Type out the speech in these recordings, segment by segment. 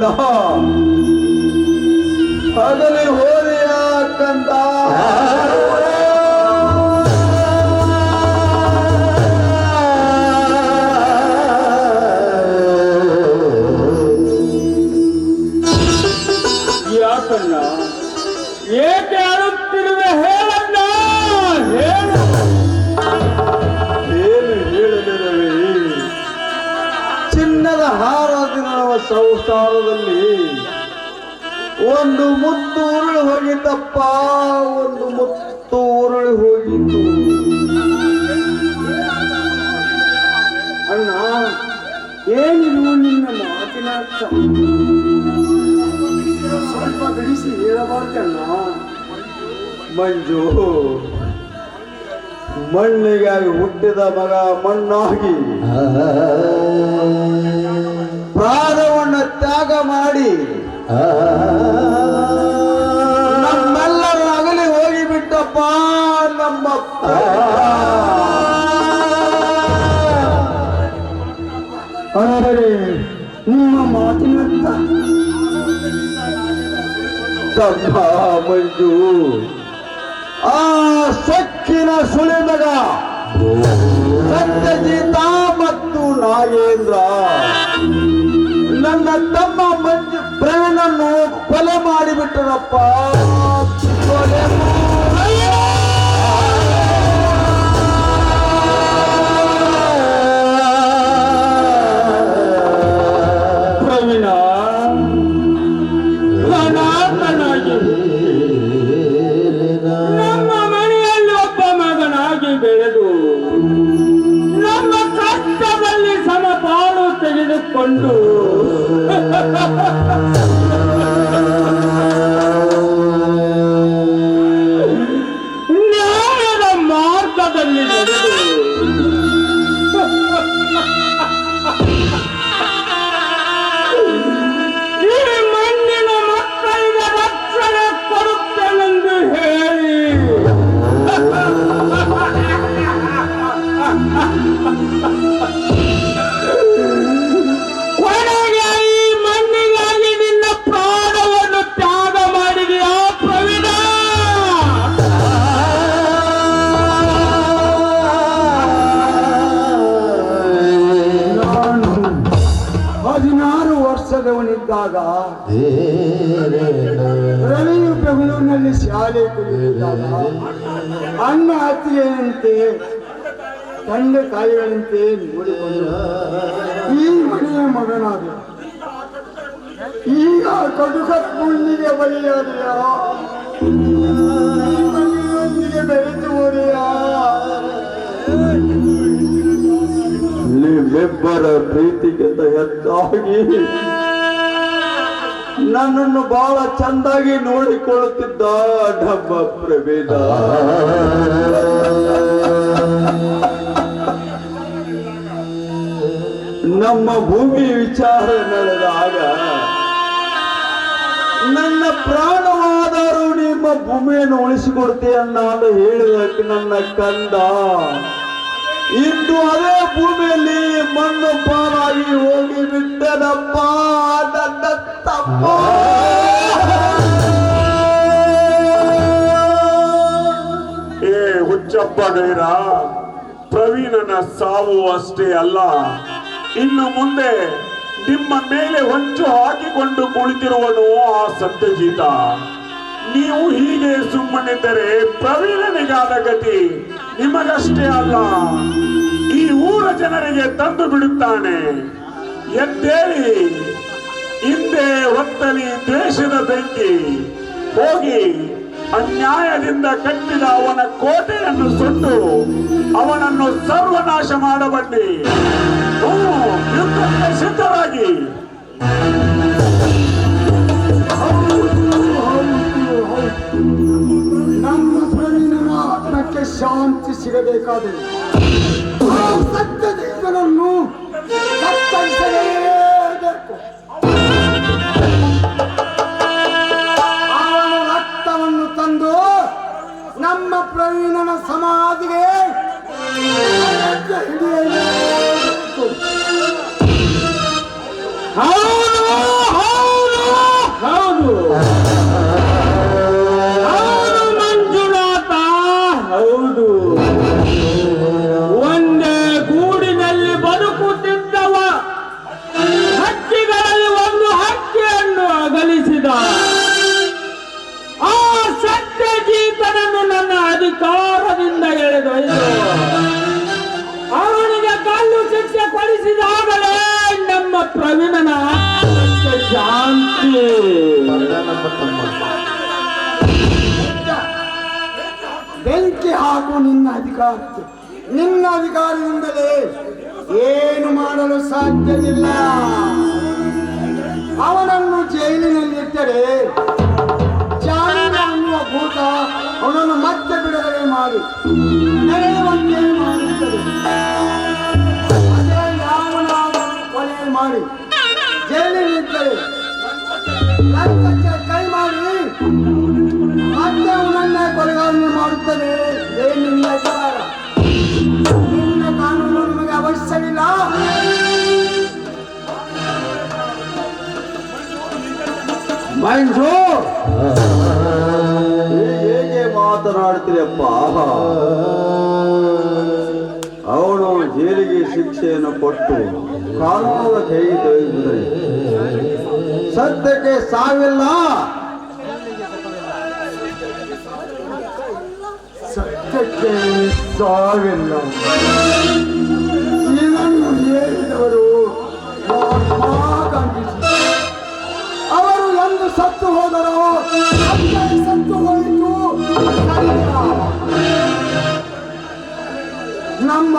ನಮ್ಮ ಅದನ್ನು ಹಗಲಿ ಸಂಸಾರದಲ್ಲಿ ಒಂದು ಮುತ್ತು ಉರುಳಿ ಹೋಗಿದ್ದಪ್ಪ ಒಂದು ಮುತ್ತು ಉರುಳಿ ಹೋಗಿತ್ತು. ಅಣ್ಣ ಏನಿರುವ ನಿನ್ನ ಮಾತಿನ ಅರ್ಥ? ಸ್ವಲ್ಪ ಗಳಿಸಿ ಹೇಳಬಾರ್ದಣ್ಣ. ಮಂಜು ಮಣ್ಣಿಗಾಗಿ ಹುಟ್ಟಿದ ಮಗ ಮಣ್ಣಾಗಿ. ಪ್ರಾಣವನ್ನು ತ್ಯಾಗ ಮಾಡಿ. ನಮ್ಮೆಲ್ಲರ ಅಗಲಿ ಹೋಗಿಬಿಟ್ಟಪ್ಪ ನಮ್ಮ ಅಂದರೆ ನಿಮ್ಮ ಮಾತಿನ ಅರ್ಥ ತಮ್ಮ ಮಂಜು. ಆ ಸೊಕ್ಕಿನ ಸುಳಿಮಗ ಸತ್ಯಜಿತ ಮತ್ತು ನಾಗೇಂದ್ರ. ತಮ್ಮ ಮಂಜು ಪ್ರವೀಣನ್ನು ಕೊಲೆ ಮಾಡಿಬಿಟ್ಟರಪ್ಪ ಕೊಲೆ ಪ್ರವೀಣ ಅಣ್ಣ ಅತ್ತಿಗೆಯಂತೆ ತಂದೆ ತಾಯಿಗಳಂತೆ ನೋಡಿಕೊಂಡು ಈ ಮನೆಯ ಮಗನಾದ ಈಗ ಕಟುಕ ಮುಳ್ಳಿಗೆ ಬಲಿಯಾದೆಯ ಮನೆಯೊಂದಿಗೆ ಬೆರೆತು ಹೋದೆಯ? ನಿಮ್ಮಿಬ್ಬರ ಪ್ರೀತಿಗಿಂತ ಹೆಚ್ಚಾಗಿ ನನ್ನನ್ನು ಬಹಳ ಚಂದಾಗಿ ನೋಡಿಕೊಳ್ಳುತ್ತಿದ್ದ ಡಬ್ಬ ಪ್ರಭೇದ ನಮ್ಮ ಭೂಮಿ ವಿಚಾರ ನಡೆದಾಗ ನನ್ನ ಪ್ರಾಣವಾದರೂ ನಿಮ್ಮ ಭೂಮಿಯನ್ನು ಉಳಿಸಿಕೊಡ್ತೀಯನ್ನ ಅಂತ ಹೇಳಿದಕ್ಕೆ ನನ್ನ ಕಂದ. ಇಂದು ಅದೇ ಭೂಮಿಯಲ್ಲಿ ಮಣ್ಣು ಪಾಲಾಗಿ ಹೋಗಿ ಬಿಟ್ಟನಪ್ಪ ನನ್ನ ಏ, ಹುಚ್ಚಪ್ಪ ಗೈರ, ಪ್ರವೀಣನ ಸಾವು ಅಷ್ಟೇ ಅಲ್ಲ. ಇನ್ನು ಮುಂದೆ ನಿಮ್ಮ ಮೇಲೆ ಹೊಂಚು ಹಾಕಿಕೊಂಡು ಕುಳಿತಿರುವನು ಆ ಸತ್ಯಜೀತ. ನೀವು ಹೀಗೆ ಸುಮ್ಮನಿದ್ದರೆ ಪ್ರವೀಣನಿಗಾದ ಗತಿ ನಿಮಗಷ್ಟೇ ಅಲ್ಲ. ಈ ಊರ ಜನರಿಗೆ ತಂದು ಬಿಡುತ್ತಾನೆ. ಎದ್ದೇಳಿ. ಹಿಂದೆ ಒತ್ತಲಿ ದೇಶದ ಬೆಂಕಿ ಹೋಗಿ ಅನ್ಯಾಯದಿಂದ ಕಟ್ಟಿದ ಅವನ ಕೋಟೆಯನ್ನು ಸುಟ್ಟು ಅವನನ್ನು ಸರ್ವನಾಶ ಮಾಡಬನ್ನಿ ಯುದ್ಧಕ್ಕೆ ಸಿದ್ಧರಾಗಿ. ನಮ್ಮ ಪ್ರವೀಣನ ಆತ್ಮಕ್ಕೆ ಶಾಂತಿ ಸಿಗಬೇಕಾದರೆ ಸತ್ಯದೇವನನ್ನು ಮಾತಿಗೆ ಹಿಡಿಯಬೇಕು ಅವನಿಗೆ ಕಾಲು ಶಿಕ್ಷೆ ಕೊಡಿಸಿದಾಗಲೇ ನಮ್ಮ ಪ್ರವೀಣನ ಶಾಂತಿ. ಬೆಂಕಿ ಹಾಕು ನಿನ್ನ ಅಧಿಕಾರ ನಿನ್ನ ಅಧಿಕಾರದಿಂದಲೇ ಏನು ಮಾಡಲು ಸಾಧ್ಯವಿಲ್ಲ. ಅವನನ್ನು ಜೈಲಿನಲ್ಲಿಟ್ಟರೆ ಭೂತ, ಅವನನ್ನು ಮತ್ತೆ ಬಿಡುಗಡೆ ಮಾಡಿ. ನಡೆಯುವಂತೆ ಮಾಡುತ್ತದೆ ಕೊಲೆ ಮಾಡಿ ಜೈಲಿನಿದ್ದರೆ ಲಂಚಕ್ಕೆ ಕೈ ಮಾಡಿ, ಮತ್ತೆ ಅವನನ್ನೇ ಕೊಲೆಗಾರನೆ ಮಾಡುತ್ತದೆ. ಏನು ಸರ್ ಕಾನೂನು ನಿಮಗೆ ಅವಶ್ಯವಿಲ್ಲ. ಮೈಂಡ್ರು ಹೇಗೆ ಆಹಾ ಅವನು ಜೈಲಿಗೆ ಶಿಕ್ಷೆಯನ್ನು ಕೊಟ್ಟು ಕಾನೂನದ ಕೈ ತೆಗೆದರೆ ಸತ್ಯಕ್ಕೆ ಸಾವಿಲ್ಲ. ಸತ್ಯಕ್ಕೆ ಸಾವಿಲ್ಲ.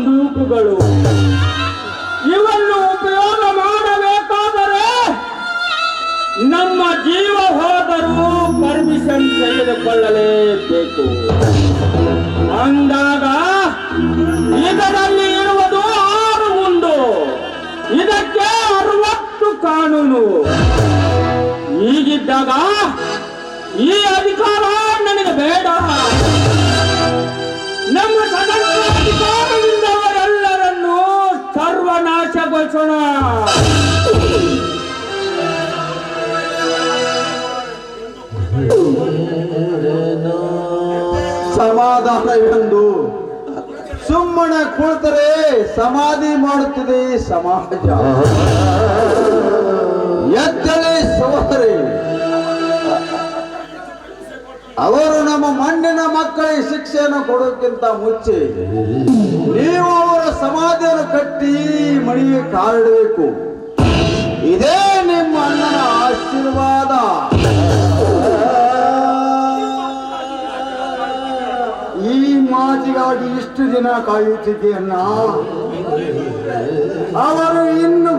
ಬಂದೂಕುಗಳು ಇವನ್ನು ಉಪಯೋಗ ಮಾಡಬೇಕಾದರೆ ನಮ್ಮ ಜೀವ ಹೋದರೂ ಪರ್ಮಿಷನ್ ತೆಗೆದುಕೊಳ್ಳಲೇಬೇಕು. ಅಂದಾಗ ಇದರಲ್ಲಿ ಇರುವುದು ಆರು ಒಂದು ಇದಕ್ಕೆ ಅರವತ್ತು ಕಾನೂನು. ಈಗಿದ್ದಾಗ ಈ ಅಧಿಕಾರ ನನಗೆ ಬೇಡ. ಸರ್ವನಾಶಗೊಳಿಸೋಣ ಸಮಾಧಾನವೆಂದು ಸುಮ್ಮನ ಕುಳಿತರೆ ಸಮಾಧಿ ಮಾಡುತ್ತದೆ ಸಮಾಜ. ಎದ್ದಳೆ ಸೋದರಿ ಅವರು ನಮ್ಮ ಮಣ್ಣಿನ ಮಕ್ಕಳಿಗೆ ಶಿಕ್ಷೆಯನ್ನು ಕೊಡೋಕ್ಕಿಂತ ಮುಂಚೆ ನೀವು ಅವರ ಸಮಾಧಿಯನ್ನು ಕಟ್ಟಿ ಮಣಿಗೆ ಕಾಡಬೇಕು. ಇದೇ ನಿಮ್ಮ ಅಣ್ಣನ ಆಶೀರ್ವಾದ. ಈ ಮಾತಿಗಾಗಿ ಇಷ್ಟು ದಿನ ಕಾಯುತ್ತಿದ್ದೇನ ಅವರು ಇನ್ನು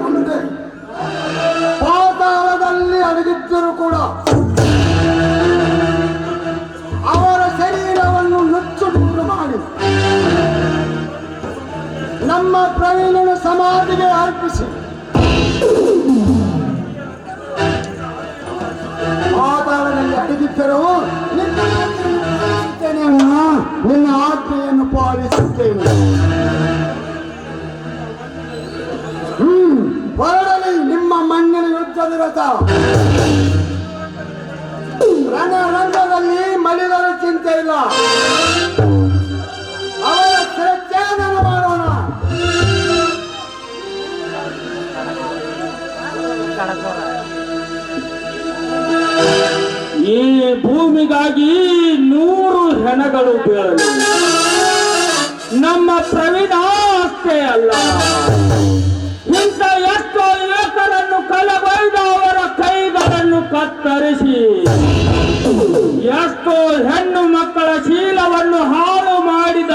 ಯುದ್ಧದ ರಥ ರಂಗದಲ್ಲಿ ಮಲಿದರ ಚಿಂತೆ ಇಲ್ಲ. ಅವರ ಶಿರಚ್ಛೇದನ ಮಾಡೋಣ. ಈ ಭೂಮಿಗಾಗಿ ನೂರು ಹೆಣಗಳು ಬೀಳಲು. ನಮ್ಮ ಪ್ರವೀಣ ಅಷ್ಟೇ ಅಲ್ಲ. ಇಂಥ ಎಷ್ಟೋ ಯುವಕರನ್ನು ಕೈಗಳನ್ನು ಕತ್ತರಿಸಿ. ಎಷ್ಟೋ ಹೆಣ್ಣು ಮಕ್ಕಳ ಶೀಲವನ್ನು ಹಾಳು ಮಾಡಿದ.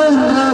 ನಲ್ಲಿ